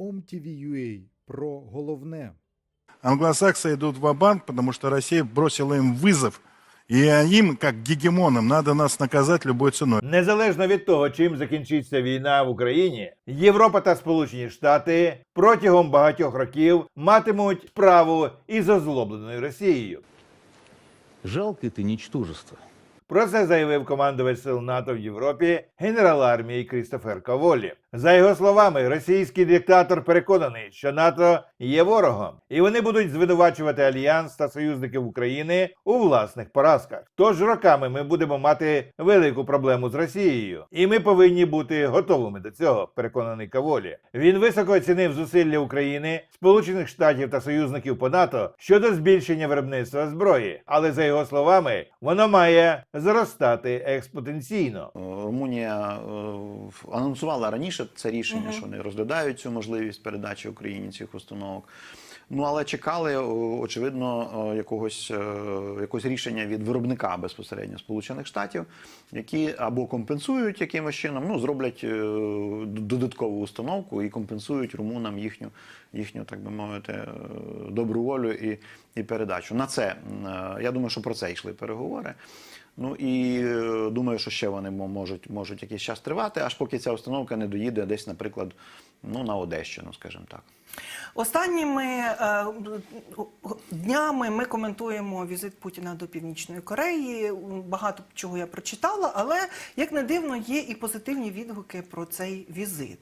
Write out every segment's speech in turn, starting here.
OMTV.ua про головне. Англосаксы идут в банк потому что Россия бросила им вызов. И им, как гегемонам, надо нас наказать любой ценой. Незалежно від того, чим закінчиться війна в Україні, Європа та Сполучені Штати протягом багатьох років матимуть справу із озлобленою Росією. Жалко это ничтожество. Про це заявив командувач сил НАТО в Європі генерал армії Крістофер Каволі. За його словами, російський диктатор переконаний, що НАТО є ворогом, і вони будуть звинувачувати альянс та союзників України у власних поразках. Тож роками ми будемо мати велику проблему з Росією, і ми повинні бути готовими до цього. Переконаний Каволі. Він високо оцінив зусилля України, Сполучених Штатів та союзників по НАТО щодо збільшення виробництва зброї. Але за його словами, воно має зростати експотенційно. Румунія е, анонсувала раніше це рішення, Мгм. що вони розглядають цю можливість передачі Україні цих установок. Ну але чекали, очевидно, якогось, е, якогось рішення від виробника безпосередньо Сполучених Штатів, які або компенсують якимось чином, ну зроблять е, додаткову установку і компенсують румунам їхню, їхню, так би мовити, е, добру волю і, і передачу. На це я думаю, що про це йшли переговори. Ну і е, думаю, що ще вони мо- можуть, можуть якийсь час тривати, аж поки ця установка не доїде десь, наприклад, ну на Одещину, скажімо так. Останніми е, днями ми коментуємо візит Путіна до Північної Кореї. Багато чого я прочитала, але як не дивно, є і позитивні відгуки про цей візит.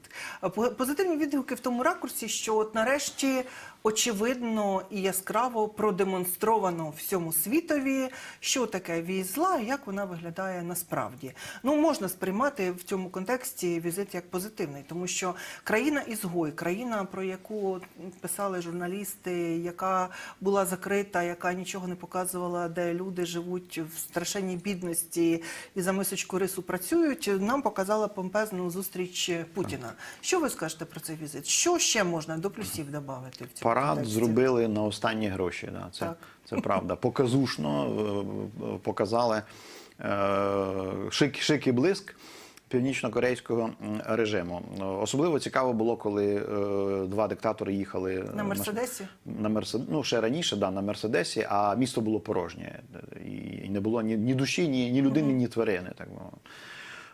Позитивні відгуки в тому ракурсі, що от нарешті очевидно і яскраво продемонстровано всьому світові, що таке вісь зла і як вона виглядає насправді. Ну можна сприймати в цьому контексті візит як позитивний, тому що країна ізгой, країна, про яку писали журналісти, яка була закрита, яка нічого не показувала, де люди живуть в страшенній бідності і за мисочку рису працюють, нам показала помпезну зустріч Путіна. Що ви скажете про цей візит? Що ще можна до плюсів додати в цьому Парад контексті? зробили на останні гроші. Да. Це, Так. це правда. Показушно е, е, показали е, шик, шик і блиск північно-корейського режиму. Особливо цікаво було, коли е, два диктатори їхали е, На Мерседесі? на Мерсед... ну, ще раніше, да, на Мерседесі, а місто було порожнє. І, і не було ні, ні душі, ні, ні людини, ні тварини. Так би.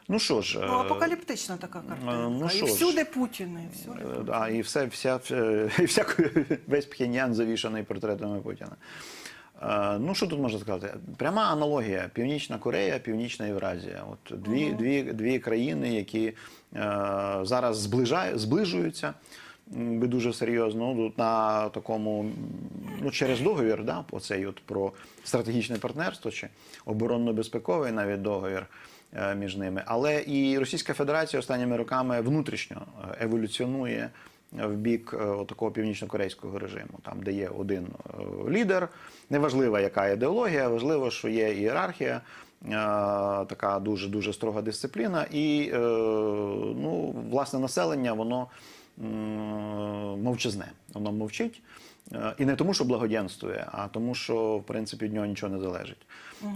Ну що ж, Ну, е, апокаліптична така ну, і що ж. всюди Путіни. Всюди Е, Путіни. Да, і все, вся, і вся, весь Пхеньян завішаний портретами Путіна. Е, Ну, що тут можна сказати? Пряма аналогія: Північна Корея, Північна Євразія. От дві, дві, дві країни, які е, зараз зближає, зближуються би дуже серйозно ну, на такому, ну, через договір, да, оцей от про стратегічне партнерство чи оборонно-безпековий навіть договір е, між ними. Але і Російська Федерація останніми роками внутрішньо е, еволюціонує в бік е, такого північно-корейського режиму, там де є один е, лідер. Неважливо, яка ідеологія, важливо, що є ієрархія, е, така дуже дуже строга дисципліна, і ну, власне населення воно мовчазне, воно мовчить. Е, І не тому, що благоденствує, а тому, що в принципі від нього нічого не залежить. Е,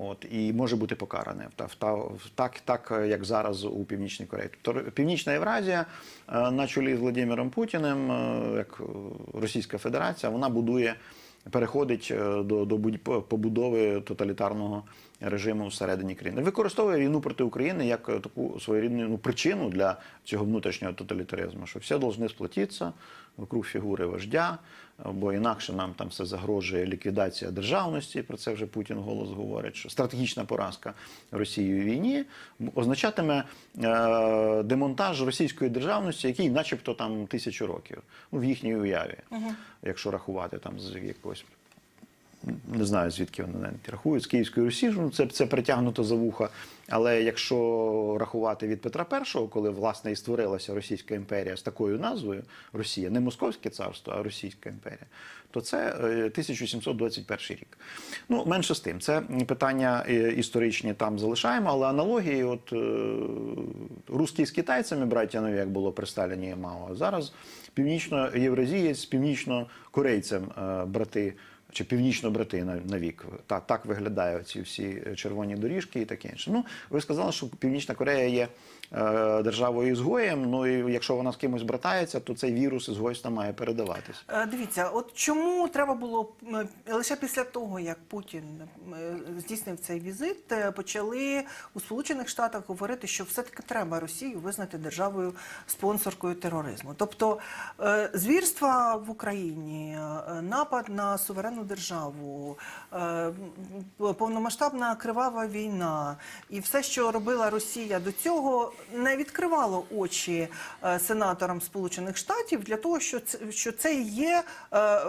От і може бути покаране Та- та- так, так як зараз у Північній Кореї. Тобто Північна Євразія е, на чолі з Владимиром Путіним, як Російська Федерація, вона будує. Переходить до, до побудови тоталітарного режиму всередині країни. Використовує війну проти України як е, таку своєрідну ну, причину для цього внутрішнього тоталітаризму, що всі повинні сплотитися вокруг фігури вождя, бо інакше нам там все загрожує ліквідація державності. Про це вже Путін голос говорить. Що стратегічна поразка Росії у війні означатиме е, демонтаж російської державності, який, начебто, там тисячу років ну, в їхній уяві, якщо рахувати там з якогось не знаю, звідки вони навіть рахують, з Київської Русі, ну це, це притягнуто за вуха. Але якщо рахувати від Петра І, коли власне і створилася Російська імперія з такою назвою Росія, не Московське царство, а Російська імперія, то це е, 1721 рік. Ну, менше з тим, це питання е, історичні там залишаємо, але аналогії, от е, русські з китайцями, браття нові, як було при Сталіні і Мао, а зараз північно-євразієць з північно-корейцем е, брати чи північно-брати на, на вік. Так, так виглядають ці всі червоні доріжки і таке інше. Ну, ви сказали, що Північна Корея є е, державою ізгоєм. Ну і якщо вона з кимось братається, то цей вірус ізгойства має передаватись. Е, Дивіться, от чому треба було лише після того, як Путін е, здійснив цей візит, е, почали у Сполучених Штатах говорити, що все-таки треба Росію визнати державою спонсоркою тероризму. Тобто звірства в Україні, напад на суверенну державу, е, повномасштабна кривава війна і все, що робила Росія до цього, не відкривало очі е, сенаторам Сполучених Штатів для того, що це, що це є е,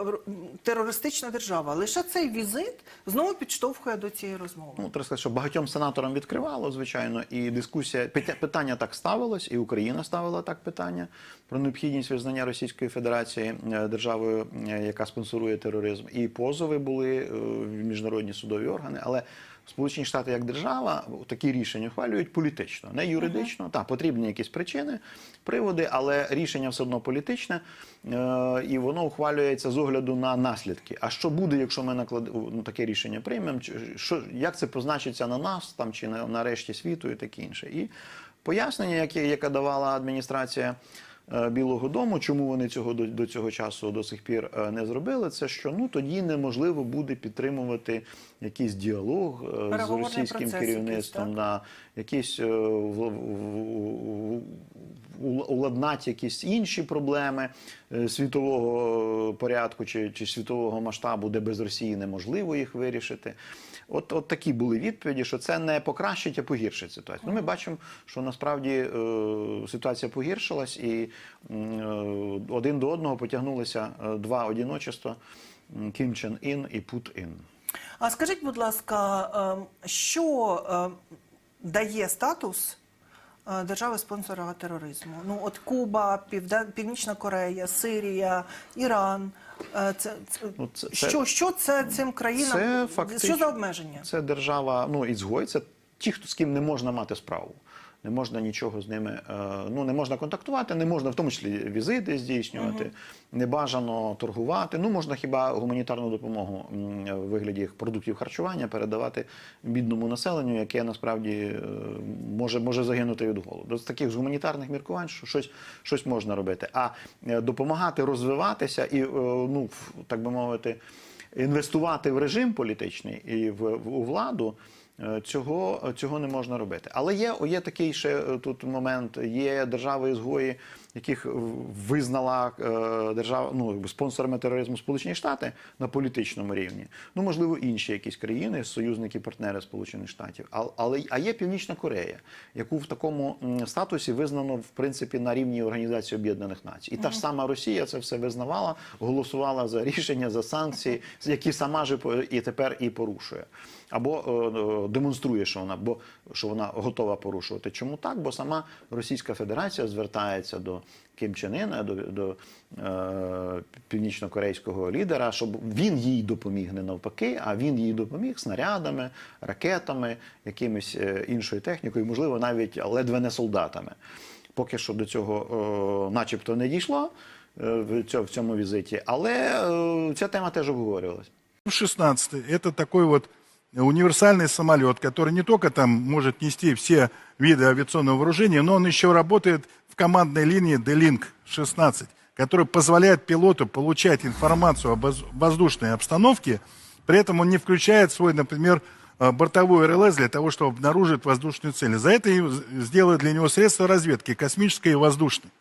терористична держава. Лише цей візит знову підштовхує до цієї розмови. Ну, треба сказати, що багатьом сенаторам відкривало, звичайно, і дискусія питання так ставилось, і Україна ставила так питання про необхідність визнання Російської Федерації державою, яка спонсорує тероризм. І позови були е, в міжнародні судові органи, але. Сполучені Штати як держава такі рішення ухвалюють політично, не юридично. Так, потрібні якісь причини, приводи, але рішення все одно політичне, е, і воно ухвалюється з огляду на наслідки. А що буде, якщо ми наклад... ну, таке рішення приймемо? Що як це позначиться на нас там чи на, на решті світу і таке інше? І пояснення, яке, яке давала адміністрація. Е, Білого Дому, чому вони цього до, до цього часу до сих пір е, не зробили, це що ну тоді неможливо буде підтримувати якийсь діалог е, з російським керівництвом, якісь, на якісь в- в- в- уладнати якісь інші проблеми е, світового порядку чи, чи світового масштабу, де без Росії неможливо їх вирішити. От, от такі були відповіді, що це не покращить, а погіршить ситуацію. Ну, ми бачимо, що насправді е, ситуація погіршилась, і е, один до одного потягнулися е, два одіночества Кім Чен Ін і Пут Ін. А скажіть, будь ласка, е, що е, дає статус е, держави-спонсора тероризму? Ну, от Куба, Північна Корея, Сирія, Іран. Е, Це, це, Ну, це- що, що це цим країнам? Це фактично- Що за обмеження? Це держава, ну ізгой, це ті, хто з ким не можна мати справу. Не можна нічого з ними, е, ну не можна контактувати, не можна в тому числі візити здійснювати, не бажано торгувати. Ну можна хіба гуманітарну допомогу в вигляді продуктів харчування передавати бідному населенню, яке насправді е, може, може загинути від голоду. З таких з гуманітарних міркувань, що щось, щось можна робити. А е, допомагати розвиватися і, ну так би мовити, інвестувати в режим політичний і в, в у владу. Е, Цього, цього не можна робити. Але є, є такий ще е, тут момент. Є держави ізгої, яких визнала е, держава ну, спонсорами тероризму Сполучені Штати на політичному рівні. Ну, можливо, інші якісь країни, союзники, партнери Сполучених Штатів. А, але а є Північна Корея, яку в такому статусі визнано в принципі на рівні Організації Об'єднаних Націй. І та ж сама Росія це все визнавала, голосувала за рішення, за санкції, які сама ж і тепер і порушує. Або е, е, демонструє, що вона, бо що вона готова порушувати. Чому так? Бо сама Російська Федерація звертається до Ким Чен Іна, до, до е, північно-корейського лідера, щоб він їй допоміг не навпаки, а він їй допоміг снарядами, ракетами, якимось е, іншою технікою, можливо, навіть ледве не солдатами. Поки що до цього, е, начебто, не дійшло е, в цьому, в цьому візиті, але е, ця тема теж обговорювалася. F-16 это такой вот универсальный самолет, который не только там может нести все виды авиационного вооружения, но он еще работает в командной линии D-Link 16, который позволяет пилоту получать информацию воз- воздушной обстановке, при этом он не включает свой, например, э, бортовой РЛС для того, чтобы обнаружить воздушную цель. За это сделают для него средства разведки, космической и воздушной.